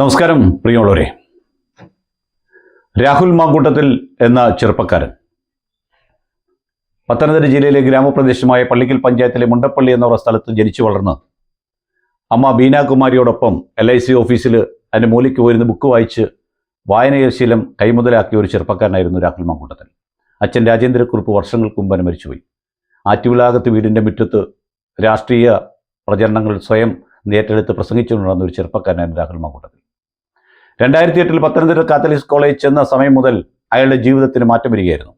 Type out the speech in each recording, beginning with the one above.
നമസ്കാരം പ്രിയമുള്ളവരെ. രാഹുൽ മാങ്കൂട്ടത്തിൽ എന്ന ചെറുപ്പക്കാരൻ. പത്തനംതിട്ട ജില്ലയിലെ ഗ്രാമപ്രദേശമായ പള്ളിക്കൽ പഞ്ചായത്തിലെ മുണ്ടപ്പള്ളി എന്ന സ്ഥലത്ത് ജനിച്ചു വളർന്ന് അമ്മ ബീനാകുമാരിയോടൊപ്പം എൽ ഐ സി ഓഫീസിൽ അതിന്റെ മൂലയ്ക്ക് പോയിരുന്ന ബുക്ക് വായിച്ച് വായനശീലം കൈമുതലാക്കിയ ഒരു ചെറുപ്പക്കാരനായിരുന്നു രാഹുൽ മാങ്കൂട്ടത്തിൽ. അച്ഛൻ രാജേന്ദ്രക്കുറിപ്പ് വർഷങ്ങൾക്ക് മുമ്പ് അനുമരിച്ചുപോയി. ആറ്റുവിളാകത്ത് വീടിന്റെ മുറ്റത്ത് രാഷ്ട്രീയ പ്രചരണങ്ങൾ സ്വയം നേറ്റെടുത്ത് പ്രസംഗിച്ചുകൊണ്ടിരുന്ന ഒരു ചെറുപ്പക്കാരനായിരുന്നു രാഹുൽ മാങ്കൂട്ടത്തിൽ. രണ്ടായിരത്തി എട്ടിൽ പത്തനംതിട്ട കാത്തലിക്സ് കോളേജ് ചെന്ന സമയം മുതൽ അയാളുടെ ജീവിതത്തിന് മാറ്റം വരികയായിരുന്നു.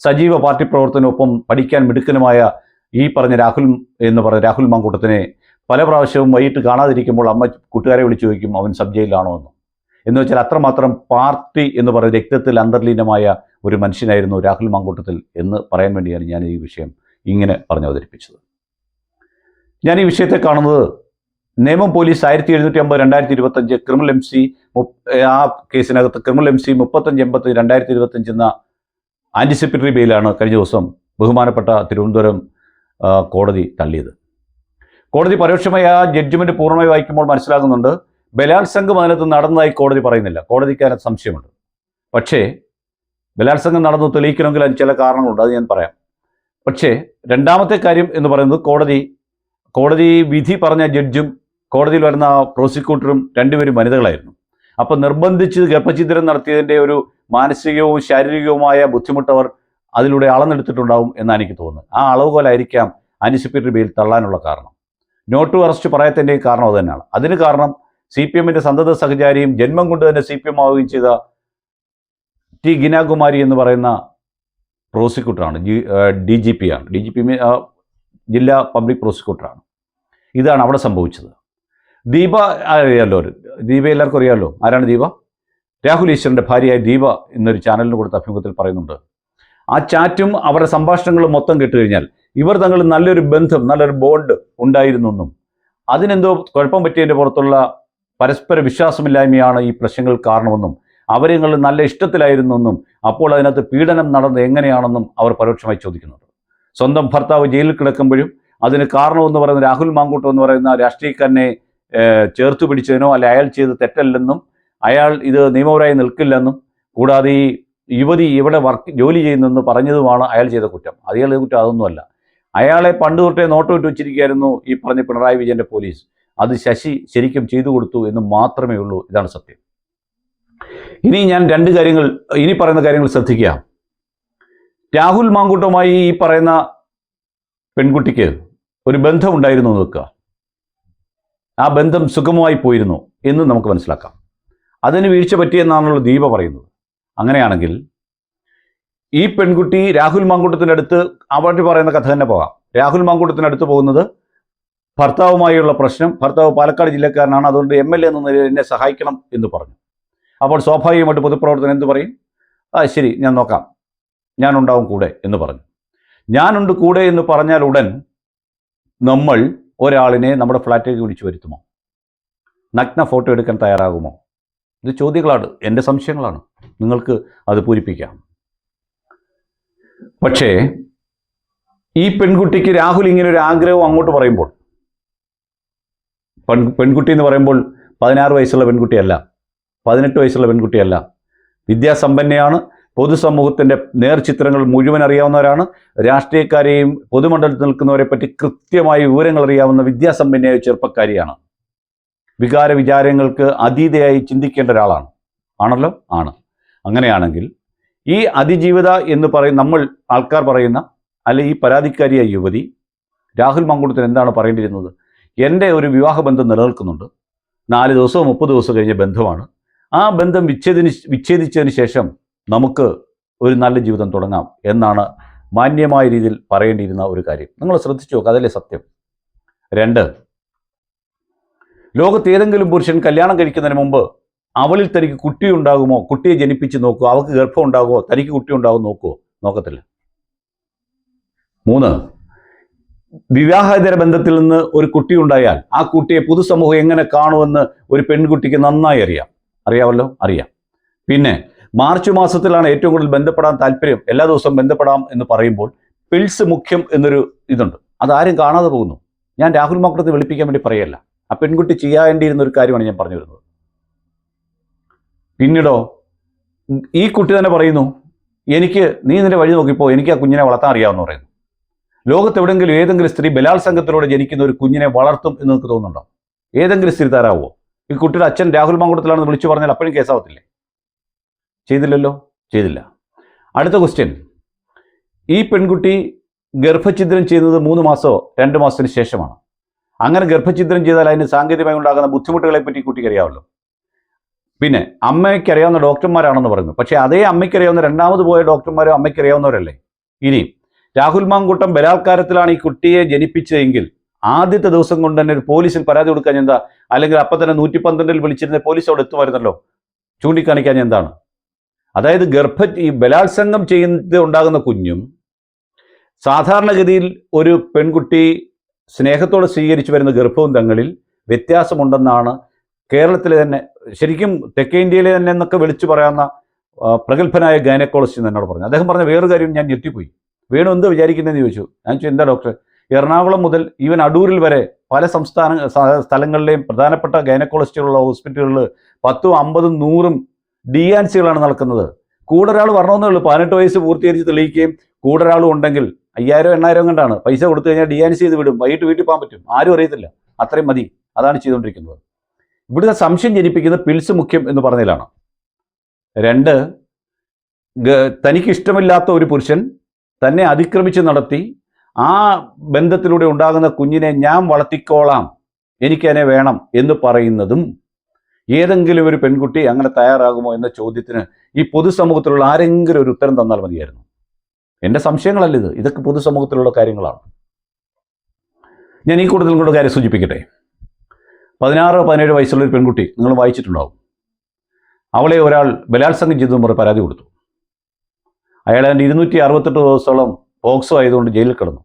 സജീവ പാർട്ടി പ്രവർത്തനൊപ്പം പഠിക്കാൻ മിടുക്കനുമായ ഈ പറഞ്ഞ രാഹുൽ എന്ന് പറഞ്ഞ രാഹുൽ മാങ്കൂട്ടത്തിനെ പല പ്രാവശ്യവും വൈകിട്ട് കാണാതിരിക്കുമ്പോൾ അമ്മ കൂട്ടുകാരെ വിളിച്ചു ചോദിക്കും അവൻ സബ് ജയിലിലാണോ എന്ന്. എന്ന് വെച്ചാൽ അത്രമാത്രം പാർട്ടി എന്ന് പറയുന്ന രക്തത്തിൽ അന്തർലീനമായ ഒരു മനുഷ്യനായിരുന്നു രാഹുൽ മാങ്കൂട്ടത്തിൽ എന്ന് പറയാൻ വേണ്ടിയാണ് ഞാൻ ഈ വിഷയം ഇങ്ങനെ പറഞ്ഞു അവതരിപ്പിച്ചത് ഞാൻ ഈ വിഷയത്തെ കാണുന്നത് നിയമം പോലീസ് ആയിരത്തി എഴുന്നൂറ്റി അമ്പത് രണ്ടായിരത്തി ഇരുപത്തഞ്ച് ക്രിമിനൽ എം സി ആ കേസിനകത്ത് ക്രിമിനൽ എം സി മുപ്പത്തഞ്ച് എൺപത്തി രണ്ടായിരത്തി ഇരുപത്തഞ്ച് എന്ന ആന്റിസിപ്പറ്ററി ബെയിലാണ് കഴിഞ്ഞ ദിവസം ബഹുമാനപ്പെട്ട തിരുവനന്തപുരം കോടതി തള്ളിയത്. കോടതി പരോക്ഷമായ ആ ജഡ്ജ്മെന്റ് പൂർണമായി വായിക്കുമ്പോൾ മനസ്സിലാകുന്നുണ്ട് ബലാത്സംഗം അതിനകത്ത് നടന്നതായി കോടതി പറയുന്നില്ല. കോടതിക്ക് അതിനകത്ത് സംശയമുണ്ട്. പക്ഷേ ബലാത്സംഗം നടന്നു തെളിയിക്കണമെങ്കിൽ അതിന് ചില കാരണങ്ങളുണ്ട് അത് ഞാൻ പറയാം. പക്ഷേ രണ്ടാമത്തെ കാര്യം എന്ന് പറയുന്നത് കോടതി കോടതി വിധി പറഞ്ഞ ജഡ്ജും കോടതിയിൽ വരുന്ന പ്രോസിക്യൂട്ടറും രണ്ടുപേരും വനിതകളായിരുന്നു. അപ്പോൾ നിർബന്ധിച്ച് ഗർഭഛിദ്രം നടത്തിയതിന്റെ ഒരു മാനസികവും ശാരീരികവുമായ ബുദ്ധിമുട്ടവർ അതിലൂടെ അളന്നെടുത്തിട്ടുണ്ടാവും എന്നാണ് എനിക്ക് തോന്നുന്നത്. ആ അളവുകോലായിരിക്കാം അനുസിപ്പിറ്റി ബെയിൽ തള്ളാനുള്ള കാരണം. നോട്ട് അറസ്റ്റ് പറയത്തിന്റെ കാരണം അത് തന്നെയാണ്. അതിന് കാരണം സി പി എമ്മിന്റെ സന്തത സഹചാരിയും ജന്മം കൊണ്ട് തന്നെ സി പി എം ആവുകയും ചെയ്ത ടി ഗിനാകുമാരി എന്ന് പറയുന്ന പ്രോസിക്യൂട്ടറാണ്. ജി ഡി ജി പി ആണ്. ഡി ജി പി ജില്ലാ പബ്ലിക് പ്രോസിക്യൂട്ടറാണ്. ഇതാണ് അവിടെ സംഭവിച്ചത്. ദീപ അറിയാമല്ലോ ദീപ എല്ലാവർക്കും അറിയാമല്ലോ ആരാണ് ദീപ? രാഹുൽ ഈശ്വറിന്റെ ഭാര്യയായ ദീപ എന്നൊരു ചാനലിന് കൊടുത്ത അഭിമുഖത്തിൽ പറയുന്നുണ്ട്. ആ ചാറ്റും അവരുടെ സംഭാഷണങ്ങളും മൊത്തം കേട്ടുകഴിഞ്ഞാൽ ഇവർ തങ്ങൾ നല്ലൊരു ബന്ധം നല്ലൊരു ബോണ്ട് ഉണ്ടായിരുന്നു എന്നും അതിനെന്തോ കുഴപ്പം പറ്റിയതിന്റെ പുറത്തുള്ള പരസ്പര വിശ്വാസമില്ലായ്മയാണ് ഈ പ്രശ്നങ്ങൾ കാരണമെന്നും നിങ്ങൾ നല്ല ഇഷ്ടത്തിലായിരുന്നെന്നും അപ്പോൾ അതിനകത്ത് പീഡനം നടന്നത് എങ്ങനെയാണെന്നും അവർ പരോക്ഷമായി ചോദിക്കുന്നുണ്ട്. സ്വന്തം ഭർത്താവ് ജയിലിൽ കിടക്കുമ്പോഴും അതിന് കാരണമെന്ന് പറയുന്ന രാഹുൽ മാങ്കൂട്ടം എന്ന് പറയുന്ന രാഷ്ട്രീയക്കാരനെ ചേർത്ത് പിടിച്ചതിനോ അല്ലെ അയാൾ ചെയ്ത് തെറ്റല്ലെന്നും അയാൾ ഇത് നിയമപരമായി നിൽക്കില്ലെന്നും കൂടാതെ ഈ യുവതി ഇവിടെ വർക്ക് ജോലി ചെയ്യുന്നെന്ന് പറഞ്ഞതുമാണ് അയാൾ ചെയ്ത കുറ്റം. അയാളുടെ കുറ്റം അതൊന്നുമല്ല. അയാളെ പണ്ട് തൊട്ടേ നോട്ടമിട്ട് വെച്ചിരിക്കുകയായിരുന്നു ഈ പറഞ്ഞ പിണറായി വിജയന്റെ പോലീസ്. അത് ശശി ശരിക്കും ചെയ്തു കൊടുത്തു എന്ന് മാത്രമേ ഉള്ളൂ. ഇതാണ് സത്യം. ഇനി ഞാൻ രണ്ട് കാര്യങ്ങൾ ഇനി പറയുന്ന കാര്യങ്ങൾ ശ്രദ്ധിക്കുക. രാഹുൽ മാങ്കൂട്ടമായി ഈ പറയുന്ന പെൺകുട്ടിക്ക് ഒരു ബന്ധമുണ്ടായിരുന്നു എന്ന് വെക്കുക. ആ ബന്ധം സുഗമമായി പോയിരുന്നു എന്ന് നമുക്ക് മനസ്സിലാക്കാം. അതിന് വീഴ്ച പറ്റിയെന്നാണല്ലോ ദീപ പറയുന്നത്. അങ്ങനെയാണെങ്കിൽ ഈ പെൺകുട്ടി രാഹുൽ മാങ്കൂട്ടത്തിന്റെ അടുത്ത് അവർ പറയുന്ന കഥ തന്നെ പോകാം. രാഹുൽ മാങ്കൂട്ടത്തിന്റെ അടുത്ത് പോകുന്നത് ഭർത്താവുമായുള്ള പ്രശ്നം ഭർത്താവ് പാലക്കാട് ജില്ലക്കാരനാണ് അതുകൊണ്ട് എം എൽ എ എന്ന നിലയിൽ എന്നെ സഹായിക്കണം എന്ന് പറഞ്ഞു. അപ്പോൾ സ്വാഭാവികമായിട്ട് പൊതുപ്രവർത്തനം എന്ത് പറയും? ആ ശരി ഞാൻ നോക്കാം. ഞാനുണ്ടാവും കൂടെ എന്ന് പറഞ്ഞു. ഞാനുണ്ട് കൂടെ എന്ന് പറഞ്ഞാൽ ഉടൻ നമ്മൾ ഒരാളിനെ നമ്മുടെ ഫ്ലാറ്റിലേക്ക് വിളിച്ചു വരുത്തുമോ? നഗ്ന ഫോട്ടോ എടുക്കാൻ തയ്യാറാകുമോ? ഇത് ചോദ്യങ്ങളാണ്. എന്റെ സംശയങ്ങളാണ്. നിങ്ങൾക്ക് അത് പൂരിപ്പിക്കാം. പക്ഷേ ഈ പെൺകുട്ടിക്ക് രാഹുൽ ഇങ്ങനെ ഒരു ആഗ്രഹം അങ്ങോട്ട് പറയുമ്പോൾ പെൺ പെൺകുട്ടി എന്ന് പറയുമ്പോൾ പതിനാറ് വയസ്സുള്ള പെൺകുട്ടിയല്ല പതിനെട്ട് വയസ്സുള്ള പെൺകുട്ടിയല്ല വിദ്യാസമ്പന്നയാണ് പൊതുസമൂഹത്തിന്റെ നേർചിത്രങ്ങൾ മുഴുവൻ അറിയാവുന്നവരാണ്. രാഷ്ട്രീയക്കാരെയും പൊതുമണ്ഡലത്തിൽ നിൽക്കുന്നവരെ പറ്റി കൃത്യമായ വിവരങ്ങൾ അറിയാവുന്ന വിദ്യാസമ്പന്നയായ ചെറുപ്പക്കാരിയാണ്. വികാര വിചാരങ്ങൾക്ക് അതീതയായി ചിന്തിക്കേണ്ട ഒരാളാണ്. ആണല്ലോ? ആണ്. അങ്ങനെയാണെങ്കിൽ ഈ അതിജീവിത എന്ന് പറയും നമ്മൾ ആൾക്കാർ പറയുന്ന അല്ലെ ഈ പരാതിക്കാരിയായ യുവതി രാഹുൽ മങ്കുളത്തിന് എന്താണ് പറയേണ്ടിയിരുന്നത്? എന്റെ ഒരു വിവാഹബന്ധം നിലനിൽക്കുന്നുണ്ട്. നാല് ദിവസവും മുപ്പത് ദിവസം കഴിഞ്ഞ ബന്ധമാണ്. ആ ബന്ധം വിച്ഛേദിന് വിച്ഛേദിച്ചതിന് ശേഷം നമുക്ക് ഒരു നല്ല ജീവിതം തുടങ്ങാം എന്നാണ് മാന്യമായ രീതിയിൽ പറയേണ്ടിയിരുന്ന ഒരു കാര്യം. നിങ്ങൾ ശ്രദ്ധിച്ചു നോക്കുക അതല്ലേ സത്യം? രണ്ട് ലോകത്ത് ഏതെങ്കിലും പുരുഷൻ കല്യാണം കഴിക്കുന്നതിന് മുമ്പ് അവളിൽ തനിക്ക് കുട്ടി ഉണ്ടാകുമോ? കുട്ടിയെ ജനിപ്പിച്ച് നോക്കുമോ അവൾക്ക് ഗർഭം ഉണ്ടാകുമോ? തനിക്ക് കുട്ടി ഉണ്ടാകുമോ നോക്കുമോ നോക്കത്തില്ല. മൂന്ന് വിവാഹേതര ബന്ധത്തിൽ നിന്ന് ഒരു കുട്ടി ഉണ്ടായാൽ ആ കുട്ടിയെ പൊതുസമൂഹം എങ്ങനെ കാണുമെന്ന് ഒരു പെൺകുട്ടിക്ക് നന്നായി അറിയാം. അറിയാമല്ലോ അറിയാം. പിന്നെ മാർച്ച് മാസത്തിലാണ് ഏറ്റവും കൂടുതൽ ബന്ധപ്പെടാൻ താല്പര്യം എല്ലാ ദിവസവും ബന്ധപ്പെടാം എന്ന് പറയുമ്പോൾ പിൽസ് മുഖ്യം എന്നൊരു ഇതുണ്ട്. അതാരും കാണാതെ പോകുന്നു. ഞാൻ രാഹുൽ മാക്രത്തെ വെളുപ്പിക്കാൻ വേണ്ടി പറയല്ല. ആ പെൺകുട്ടി ചെയ്യേണ്ടിയിരുന്ന ഒരു കാര്യമാണ് ഞാൻ പറഞ്ഞു വരുന്നത്. പിന്നീടോ ഈ കുട്ടി തന്നെ പറയുന്നു എനിക്ക് നീ നിന്റെ വഴി നോക്കിപ്പോ എനിക്ക് ആ കുഞ്ഞിനെ വളർത്താൻ അറിയാമെന്ന് പറയുന്നു. ലോകത്ത് എവിടെയെങ്കിലും ഏതെങ്കിലും സ്ത്രീ ബലാത്സംഗത്തിലൂടെ ജനിക്കുന്ന ഒരു കുഞ്ഞിനെ വളർത്തും എന്ന് നിങ്ങൾക്ക് തോന്നുന്നുണ്ടോ? ഏതെങ്കിലും സ്ത്രീ താരാവോ ഈ കുട്ടിയുടെ അച്ഛൻ രാഹുൽ മാങ്കുടത്തിലാണെന്ന് വിളിച്ചു പറഞ്ഞാൽ അപ്പോഴും കേസാവത്തില്ലേ? ചെയ്തില്ലല്ലോ? ചെയ്തില്ല. അടുത്ത ക്വസ്റ്റ്യൻ ഈ പെൺകുട്ടി ഗർഭഛിദ്രം ചെയ്യുന്നത് മൂന്ന് മാസമോ രണ്ട് മാസത്തിന് ശേഷമാണ്? അങ്ങനെ ഗർഭഛിദ്രം ചെയ്താൽ അതിന് സാങ്കേതികമായി ഉണ്ടാകുന്ന ബുദ്ധിമുട്ടുകളെ പറ്റി കുട്ടിക്ക് അറിയാമല്ലോ. പിന്നെ അമ്മയ്ക്ക് അറിയാവുന്ന ഡോക്ടർമാരാണെന്ന് പറയുന്നു. പക്ഷേ അതേ അമ്മയ്ക്ക് അറിയാവുന്ന രണ്ടാമത് പോയ ഡോക്ടർമാരോ അമ്മയ്ക്ക് അറിയാവുന്നവരല്ലേ? ഇനി രാഹുൽ മാങ്കൂട്ടം ബലാത്കാരത്തിലാണ് ഈ കുട്ടിയെ ജനിപ്പിച്ചതെങ്കിൽ ആദ്യത്തെ ദിവസം കൊണ്ട് തന്നെ ഒരു പോലീസിൽ പരാതി കൊടുക്കാൻ എന്താ? അല്ലെങ്കിൽ അപ്പം തന്നെ നൂറ്റി പന്ത്രണ്ടിൽ വിളിച്ചിരുന്ന പോലീസ് അവിടെ എത്തുമായിരുന്നല്ലോ? ചൂണ്ടിക്കാണിക്കാൻ എന്താണ്? അതായത് ഗർഭ ഈ ബലാത്സംഗം ചെയ്യുന്നത് ഉണ്ടാകുന്ന കുഞ്ഞും സാധാരണഗതിയിൽ ഒരു പെൺകുട്ടി സ്നേഹത്തോടെ സ്വീകരിച്ചു വരുന്ന ഗർഭവും തങ്ങളിൽ വ്യത്യാസമുണ്ടെന്നാണ് കേരളത്തിലെ തന്നെ ശരിക്കും തെക്കേ ഇന്ത്യയിലെ തന്നെ എന്നൊക്കെ വിളിച്ചു പറയാവുന്ന പ്രഗത്ഭനായ ഗൈനക്കോളജിസ്റ്റ് എന്നോട് പറഞ്ഞു. അദ്ദേഹം പറഞ്ഞ വേറൊരു കാര്യം ഞാൻ ഞെട്ടിപ്പോയി. വേണു എന്ത് വിചാരിക്കുന്നതെന്ന് ചോദിച്ചു. ഞാൻ ചോദിച്ചു എന്താ ഡോക്ടർ എറണാകുളം മുതൽ ഈവൻ അടൂരിൽ വരെ പല സംസ്ഥാന സ്ഥലങ്ങളിലെയും പ്രധാനപ്പെട്ട ഗൈനക്കോളജിസ്റ്റുകളുള്ള ഹോസ്പിറ്റലുകളിൽ പത്തും അമ്പതും നൂറും ഡി ആൻ സികളാണ് നടക്കുന്നത്. കൂടെ ഒരാൾ വരണമെന്നേ ഉള്ളൂ. പതിനെട്ട് വയസ്സ് പൂർത്തീകരിച്ച് തെളിയിക്കുകയും കൂടെ ഒരാളും ഉണ്ടെങ്കിൽ അയ്യായിരം എണ്ണായിരം കണ്ടാണ്. പൈസ കൊടുത്തു കഴിഞ്ഞാൽ ഡി ആൻ സി ചെയ്ത് വിടും. വൈകിട്ട് വീട്ടിൽ പോകാൻ പറ്റും. ആരും അറിയത്തില്ല. അത്രയും മതി. അതാണ് ചെയ്തുകൊണ്ടിരിക്കുന്നത്. ഇവിടുത്തെ സംശയം ജനിപ്പിക്കുന്നത് പിൽസ് മുഖ്യം എന്ന് പറഞ്ഞതിലാണ്. രണ്ട് തനിക്ക് ഇഷ്ടമില്ലാത്ത ഒരു പുരുഷൻ തന്നെ അതിക്രമിച്ച് നടത്തി ആ ബന്ധത്തിലൂടെ ഉണ്ടാകുന്ന കുഞ്ഞിനെ ഞാൻ വളർത്തിക്കോളാം. എനിക്കതിനെ വേണം എന്ന് പറയുന്നതും ഏതെങ്കിലും ഒരു പെൺകുട്ടി അങ്ങനെ തയ്യാറാകുമോ എന്ന ചോദ്യത്തിന് ഈ പൊതുസമൂഹത്തിലുള്ള ആരെങ്കിലും ഒരു ഉത്തരം തന്നാൽ മതിയായിരുന്നു. എന്റെ സംശയങ്ങളല്ല ഇത്. ഇതൊക്കെ പൊതുസമൂഹത്തിലുള്ള കാര്യങ്ങളാണ്. ഞാൻ ഈ കൂടുതൽ കൂടെ കാര്യം സൂചിപ്പിക്കട്ടെ. പതിനാറ് പതിനേഴ് വയസ്സുള്ള ഒരു പെൺകുട്ടി നിങ്ങൾ വായിച്ചിട്ടുണ്ടാവും. അവളെ ഒരാൾ ബലാത്സംഗം ചെയ്തു മുറി പരാതി കൊടുത്തു. അയാൾ അതിന്റെ ഇരുന്നൂറ്റി അറുപത്തെട്ട് ദിവസത്തോളം പോക്സോ ആയതുകൊണ്ട് ജയിലിൽ കിടന്നു.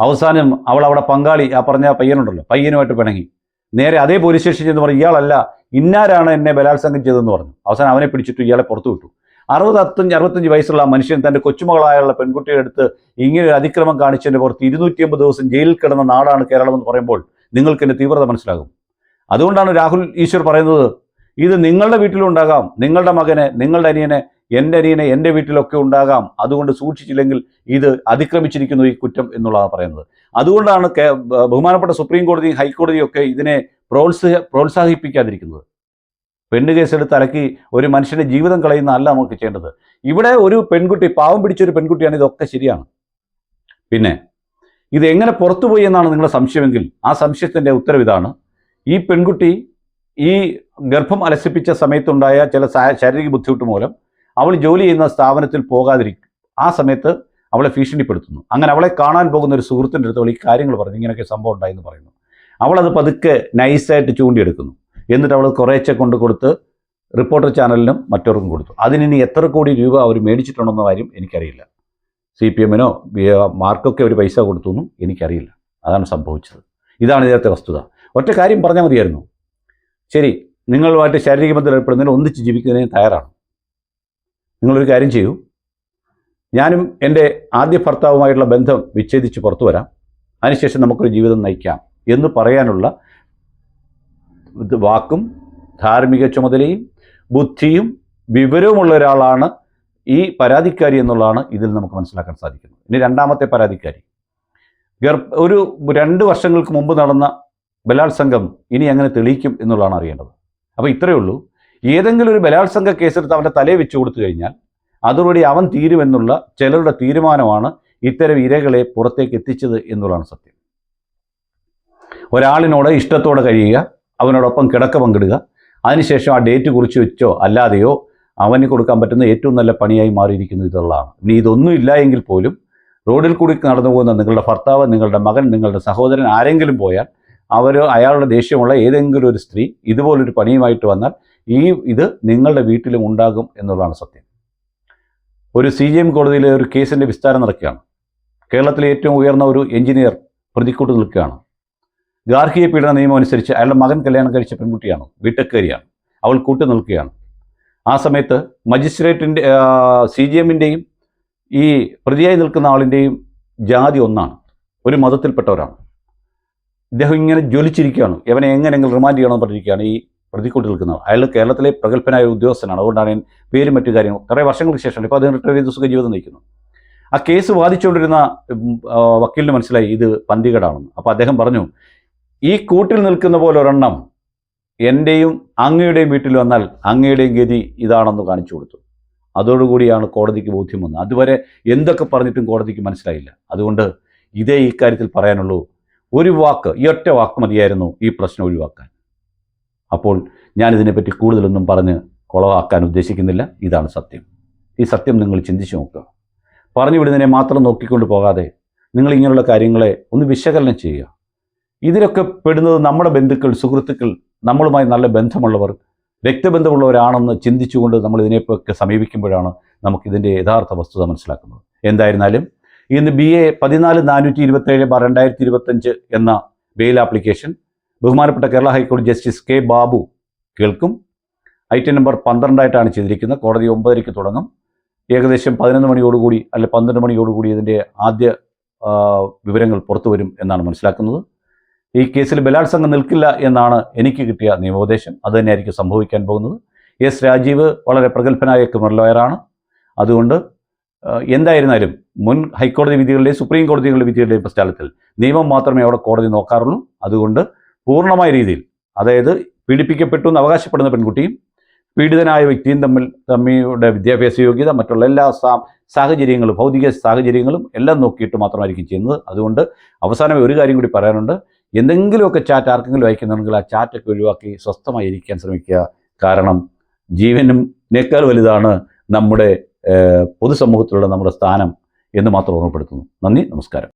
അവസാനം അവൾ അവിടെ പങ്കാളി ആ പറഞ്ഞ പയ്യനുണ്ടല്ലോ പയ്യനുമായിട്ട് പിണങ്ങി. നേരെ അതേ പോലീസ് സ്റ്റേഷൻ ചെന്ന് പറഞ്ഞു ഇയാളല്ല ഇന്നാരാണ് എന്നെ ബലാത്സംഗം ചെയ്തതെന്ന് പറഞ്ഞു. അവസാനം അവനെ പിടിച്ചിട്ട് ഇയാളെ പുറത്തു വിട്ടു. അറുപത് അത്തഞ്ച് അറുപത്തഞ്ച് വയസ്സുള്ള മനുഷ്യൻ തന്റെ കൊച്ചുമകളായുള്ള പെൺകുട്ടിയുടെ അടുത്ത് ഇങ്ങനെ ഒരു അതിക്രമം കാണിച്ചതിന്റെ പുറത്ത് ഇരുന്നൂറ്റി അമ്പത് ദിവസം ജയിലിൽ കിടന്ന നാടാണ് കേരളം എന്ന് പറയുമ്പോൾ നിങ്ങൾക്ക് എന്റെ തീവ്രത മനസ്സിലാകും. അതുകൊണ്ടാണ് രാഹുൽ ഈശ്വർ പറയുന്നത് ഇത് നിങ്ങളുടെ വീട്ടിലും ഉണ്ടാകാം. നിങ്ങളുടെ മകനെ നിങ്ങളുടെ അനിയനെ എന്റെ അനിയനെ എന്റെ വീട്ടിലൊക്കെ ഉണ്ടാകാം. അതുകൊണ്ട് സൂക്ഷിച്ചില്ലെങ്കിൽ ഇത് അതിക്രമിച്ചിരിക്കുന്നു ഈ കുറ്റം എന്നുള്ളതാണ് പറയുന്നത്. അതുകൊണ്ടാണ് ബഹുമാനപ്പെട്ട സുപ്രീം കോടതിയും ഹൈക്കോടതിയും ഒക്കെ ഇതിനെ പ്രോത്സാഹ പ്രോത്സാഹിപ്പിക്കാതിരിക്കുന്നത്. പെണ്ണ് കേസെടുത്ത് അലക്കി ഒരു മനുഷ്യന്റെ ജീവിതം കളയുന്ന അല്ല നമുക്ക് ചെയ്യേണ്ടത്. ഇവിടെ ഒരു പെൺകുട്ടി പാവം പിടിച്ചൊരു പെൺകുട്ടിയാണ് ഇതൊക്കെ ശരിയാണ്. പിന്നെ ഇത് എങ്ങനെ പുറത്തുപോയി എന്നാണ് നിങ്ങളുടെ സംശയമെങ്കിൽ ആ സംശയത്തിന്റെ ഉത്തരവ് ഇതാണ്. ഈ പെൺകുട്ടി ഈ ഗർഭം അലസിപ്പിച്ച സമയത്തുണ്ടായ ചില ശാരീരിക ബുദ്ധിമുട്ട് മൂലം അവൾ ജോലി ചെയ്യുന്ന സ്ഥാപനത്തിൽ പോകാതിരിക്കും ആ സമയത്ത് അവളെ ഭീഷണിപ്പെടുത്തുന്നു. അങ്ങനെ അവളെ കാണാൻ പോകുന്ന ഒരു സുഹൃത്തിന്റെ അടുത്ത് അവൾ ഈ കാര്യങ്ങൾ പറഞ്ഞു. ഇങ്ങനെയൊക്കെ സംഭവം ഉണ്ടായി എന്ന് പറയുന്നു. അവളത് പതുക്കെ നൈസായിട്ട് ചൂണ്ടിയെടുക്കുന്നു. എന്നിട്ട് അവൾ കുറേശ്ശെ കൊണ്ട് കൊടുത്ത് റിപ്പോർട്ടർ ചാനലിനും മറ്റവർക്കും കൊടുത്തു. അതിനി എത്ര കോടി രൂപ അവർ മേടിച്ചിട്ടുണ്ടെന്ന കാര്യം എനിക്കറിയില്ല. സി പി എമ്മിനോ മാർക്കൊക്കെ ഒരു പൈസ കൊടുത്തു എന്നും എനിക്കറിയില്ല. അതാണ് സംഭവിച്ചത്. ഇതാണ് ഇതിനകത്തെ വസ്തുത. ഒറ്റ കാര്യം പറഞ്ഞാൽ മതിയായിരുന്നു. ശരി നിങ്ങളുമായിട്ട് ശാരീരിക ബന്ധം ഏർപ്പെടുന്നതിന് ഒന്നിച്ച് ജീവിക്കുന്നതിന് തയ്യാറാണ്. നിങ്ങളൊരു കാര്യം ചെയ്യൂ. ഞാനും എന്റെ ആദ്യ ഭർത്താവുമായിട്ടുള്ള ബന്ധം വിച്ഛേദിച്ച് പുറത്തു വരാം. അതിനുശേഷം നമുക്കൊരു ജീവിതം നയിക്കാം. എന്ന് പറയാനുള്ള വാക്കും ധാർമ്മിക ചുമതലയും ബുദ്ധിയും വിവരവുമുള്ള ഒരാളാണ് ഈ പരാതിക്കാരി എന്നുള്ളതാണ് ഇതിൽ നമുക്ക് മനസ്സിലാക്കാൻ സാധിക്കുന്നത്. ഇനി രണ്ടാമത്തെ പരാതിക്കാരി. ഗർഭ ഒരു രണ്ട് വർഷങ്ങൾക്ക് മുമ്പ് നടന്ന ബലാത്സംഗം ഇനി അങ്ങനെ തെളിയിക്കും എന്നുള്ളതാണ് അറിയേണ്ടത്. അപ്പോൾ ഇത്രയേ ഉള്ളൂ. ഏതെങ്കിലും ഒരു ബലാത്സംഗ കേസെടുത്ത് അവന്റെ തലയെ വെച്ച് കൊടുത്തു കഴിഞ്ഞാൽ അതോടുകൂടി അവൻ തീരുമെന്നുള്ള ചിലരുടെ തീരുമാനമാണ് ഇത്തരം ഇരകളെ പുറത്തേക്ക് എത്തിച്ചത് എന്നുള്ളതാണ് സത്യം. ഒരാളിനോട് ഇഷ്ടത്തോടെ കഴിയുക അവനോടൊപ്പം കിടക്ക പങ്കിടുക. അതിനുശേഷം ആ ഡേറ്റ് കുറിച്ച് വെച്ചോ അല്ലാതെയോ അവന് കൊടുക്കാൻ പറ്റുന്ന ഏറ്റവും നല്ല പണിയായി മാറിയിരിക്കുന്നു ഇതുള്ളതാണ്. ഇനി ഇതൊന്നും ഇല്ല എങ്കിൽ പോലും റോഡിൽ കൂടി നടന്നു പോകുന്ന നിങ്ങളുടെ ഭർത്താവ് നിങ്ങളുടെ മകൻ നിങ്ങളുടെ സഹോദരൻ ആരെങ്കിലും പോയാൽ അവർ അയാളുടെ ദേഷ്യമുള്ള ഏതെങ്കിലും ഒരു സ്ത്രീ ഇതുപോലൊരു പണിയുമായിട്ട് വന്നാൽ ഈ ഇത് നിങ്ങളുടെ വീട്ടിലും ഉണ്ടാകും എന്നുള്ളതാണ് സത്യം. ഒരു സി ജി എം കോടതിയിലെ ഒരു കേസിന്റെ വിസ്താരം നടക്കുകയാണ്. കേരളത്തിലെ ഏറ്റവും ഉയർന്ന ഒരു എഞ്ചിനീയർ പ്രതിക്കൂട്ട് നിൽക്കുകയാണ്. ഗാർഹിക പീഡന നിയമം അനുസരിച്ച് അയാളുടെ മകൻ കല്യാണം കഴിച്ച പെൺകുട്ടിയാണ് വീട്ടക്കാരിയാണ് അവൾ കൂട്ടു നിൽക്കുകയാണ്. ആ സമയത്ത് മജിസ്ട്രേറ്റിന്റെ സി ജി എമ്മിന്റെയും ഈ പ്രതിയായി നിൽക്കുന്ന ആളിന്റെയും ജാതി ഒന്നാണ്. ഒരു മതത്തിൽപ്പെട്ടവരാണ്. ഇദ്ദേഹം ഇങ്ങനെ ജ്വലിച്ചിരിക്കുകയാണ്. ഇവനെ എങ്ങനെയെങ്കിലും റിമാൻഡ് ചെയ്യണമെന്ന് പറഞ്ഞിരിക്കുകയാണ് ഈ പ്രതിക്കൂട്ടിൽ നിൽക്കുന്നത് അയാൾ കേരളത്തിലെ പ്രഗത്ഭനായ ഉദ്യോഗസ്ഥനാണ്. അതുകൊണ്ടാണ് ഞാൻ പേരും മറ്റു കാര്യങ്ങളും കുറേ വർഷങ്ങൾക്ക് ശേഷമാണ് ഇപ്പോൾ അദ്ദേഹം റിട്ടയർ ചെയ്ത് സുഖജീവിതം നയിക്കുന്നു. ആ കേസ് വാദിച്ചുകൊണ്ടിരുന്ന വക്കീലിന് മനസ്സിലായി ഇത് പന്തികടാണെന്ന്. അപ്പോൾ അദ്ദേഹം പറഞ്ഞു ഈ കൂട്ടിൽ നിൽക്കുന്ന പോലെ ഒരെണ്ണം എന്റെയും അങ്ങയുടെയും വീട്ടിൽ വന്നാൽ അങ്ങയുടെയും ഗതി ഇതാണെന്ന് കാണിച്ചു കൊടുത്തു. അതോടുകൂടിയാണ് കോടതിക്ക് ബോധ്യം വന്നത്. അതുവരെ എന്തൊക്കെ പറഞ്ഞിട്ടും കോടതിക്ക് മനസ്സിലായില്ല. അതുകൊണ്ട് ഇതേ ഇക്കാര്യത്തിൽ പറയാനുള്ളൂ. ഒരു വാക്ക് ഈ ഒറ്റ വാക്ക് മതിയായിരുന്നു ഈ പ്രശ്നം ഒഴിവാക്കാൻ. അപ്പോൾ ഞാനിതിനെപ്പറ്റി കൂടുതലൊന്നും പറഞ്ഞ് കുളവാക്കാൻ ഉദ്ദേശിക്കുന്നില്ല. ഇതാണ് സത്യം. ഈ സത്യം നിങ്ങൾ ചിന്തിച്ചു നോക്കുക. പറഞ്ഞു വിടുന്നതിനെ മാത്രം നോക്കിക്കൊണ്ട് പോകാതെ നിങ്ങൾ ഇങ്ങനെയുള്ള കാര്യങ്ങളെ ഒന്ന് വിശകലനം ചെയ്യുക. ഇതിലൊക്കെ പെടുന്നത് നമ്മുടെ ബന്ധുക്കൾ സുഹൃത്തുക്കൾ നമ്മളുമായി നല്ല ബന്ധമുള്ളവർ രക്തബന്ധമുള്ളവരാണെന്ന് ചിന്തിച്ചുകൊണ്ട് നമ്മൾ ഇതിനെയൊക്കെ സമീപിക്കുമ്പോഴാണ് നമുക്കിതിന്റെ യഥാർത്ഥ വസ്തുത മനസ്സിലാക്കുന്നത്. എന്തായിരുന്നാലും ഇന്ന് ബി എ പതിനാല് നാനൂറ്റി ഇരുപത്തേഴ് ബാർ രണ്ടായിരത്തി ഇരുപത്തഞ്ച് എന്ന ബെയിൽ ആപ്ലിക്കേഷൻ ബഹുമാനപ്പെട്ട കേരള ഹൈക്കോടതി ജസ്റ്റിസ് കെ ബാബു കേൾക്കും. ഐറ്റം നമ്പർ പന്ത്രണ്ടായിട്ടാണ് ചെയ്തിരിക്കുന്നത്. കോടതി ഒമ്പതരയ്ക്ക് തുടങ്ങും. ഏകദേശം പതിനൊന്ന് മണിയോടുകൂടി അല്ലെ പന്ത്രണ്ട് മണിയോടുകൂടി ഇതിന്റെ ആദ്യ വിവരങ്ങൾ പുറത്തു വരും എന്നാണ് മനസ്സിലാക്കുന്നത്. ഈ കേസിൽ ബലാത്സംഗം നിൽക്കില്ല എന്നാണ് എനിക്ക് കിട്ടിയ നിയമോപദേശം. അത് തന്നെയായിരിക്കും സംഭവിക്കാൻ പോകുന്നത്. എസ് രാജീവ് വളരെ പ്രഗത്ഭനായ ക്രിമിനൽ ലോയറാണ്. അതുകൊണ്ട് എന്തായിരുന്നാലും മുൻ ഹൈക്കോടതി വിധികളുടെയും സുപ്രീം കോടതികളുടെ വിധികളുടെയും പശ്ചാത്തലത്തിൽ നിയമം മാത്രമേ അവിടെ കോടതി നോക്കാറുള്ളൂ. അതുകൊണ്ട് പൂർണമായ രീതിയിൽ അതായത് പീഡിപ്പിക്കപ്പെട്ടു എന്ന് അവകാശപ്പെടുന്ന പെൺകുട്ടിയും പീഡിതനായ വ്യക്തിയും തമ്മിൽ തമ്മിയുടെ വിദ്യാഭ്യാസ യോഗ്യത മറ്റുള്ള എല്ലാ സാഹചര്യങ്ങളും ഭൗതിക സാഹചര്യങ്ങളും എല്ലാം നോക്കിയിട്ട് മാത്രമായിരിക്കും ചെയ്യുന്നത്. അതുകൊണ്ട് അവസാനം ഒരു കാര്യം കൂടി പറയാനുണ്ട്. എന്തെങ്കിലുമൊക്കെ ചാറ്റ് ആർക്കെങ്കിലും അയക്കുന്നുണ്ടെങ്കിൽ ആ ചാറ്റൊക്കെ ഒഴിവാക്കി സ്വസ്ഥമായി ഇരിക്കാൻ ശ്രമിക്കുക. കാരണം ജീവനും നേക്കാൾ വലുതാണ് നമ്മുടെ പൊതുസമൂഹത്തിലുള്ള നമ്മുടെ സ്ഥാനം എന്ന് മാത്രം ഓർമ്മപ്പെടുത്തുന്നു. നന്ദി നമസ്കാരം.